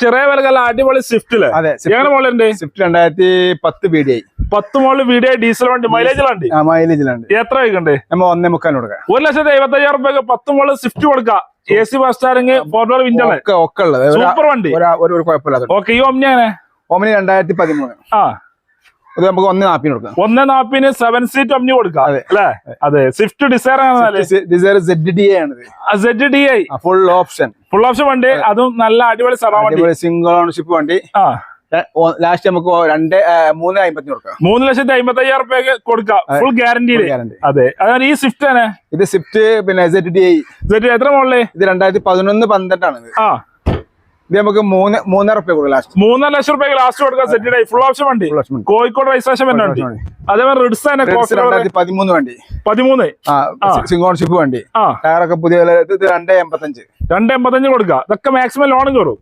ചെറിയ വിലകല്ല അടിപൊളി സ്വിഫ്റ്റിൽ അതെ എങ്ങനെ മോളുണ്ട് സ്വിഫ്റ്റ് രണ്ടായിരത്തി പത്ത് ബി ഡി ഐ പത്ത് മോളിൽ വീഡിയോ ഡീസൽ വണ്ടി ഡീസൽ വണ്ടി? ആ മൈലേജിലുണ്ട് എത്ര വയ്ക്കണ്ടേ നമ്മൾ ഒന്നേ മുക്കാൽ കൊടുക്കാം. ഒരു ലക്ഷത്തി എഴുപത്തി അയ്യായിരം റുപ്യക്ക് പത്ത് മോളിൽ സ്വിഫ്റ്റ് കൊടുക്കാം. A C bus steering four door window ഒക്കെ ഒക്കെ ഉള്ളത്. സൂപ്പർ വണ്ടി. ഒരു കുഴപ്പമില്ല ഓക്കെ ഈ ഒമ്നി അങ്ങനെ ഒമ്നി രണ്ടായിരത്തി പതിമൂന്ന്. ആ. അത് നമുക്ക് ഒന്ന് നാപ്പിന് കൊടുക്കാം. ഒന്ന് നാപ്പിന് സെവൻ സീറ്റ് ഒമ്നി കൊടുക്കാം അതെ. അല്ലേ? അതെ. സ്വിഫ്റ്റ് ഡിസൈർ ആണ് ഡിസൈർ സെഡ് ഡി ആണ് Z D I full option full option വണ്ടി അതും. നല്ല അടിപൊളി അടിപൊളി സിംഗിൾ ഓണർഷിപ്പ് വണ്ടി. ലാസ്റ്റ് നമുക്ക് രണ്ട് മൂന്ന് അമ്പത്തിന് കൊടുക്കാം. മൂന്ന് ലക്ഷത്തി അമ്പത്തി അയ്യായിരം റുപ്യക്ക് കൊടുക്കാം. ഫുൾ ഗ്യാരണ്ടി അതെ. അതാണ് ഈ സ്വിഫ്റ്റ് ആണ് ഇത് സ്വിഫ്റ്റ് പിന്നെ സെഡ് ഡി ഐ സെറ്റ് എത്ര മോളിൽ ഇത് രണ്ടായിരത്തി പതിനൊന്ന് പന്ത്രണ്ടാണ് ഇത് ആ. ഇത് നമുക്ക് മൂന്ന് മൂന്നര റുപ്യ കൊടുക്കാം ലാസ്റ്റ് മൂന്നര ലക്ഷം റുപ്യ ലാസ്റ്റ് കൊടുക്കാൻ സെറ്റ് ഫുൾ ഓപ്ഷൻ വണ്ടി. കോഴിക്കോട് രജിസ്ട്രേഷൻ വണ്ടി. അതേപോലെ റിഡ്സ് രണ്ടായിരത്തി പതിമൂന്ന് വണ്ടി. പതിമൂന്ന്. സിംഗിൾ വണ്ടി. ആ. ടയറൊക്കെ പുതിയ രണ്ടേ എൺപത്തഞ്ച്. രണ്ട് എൺപത്തഞ്ച് കൊടുക്കാം ഇതൊക്കെ മാക്സിമം ലോണും കയറും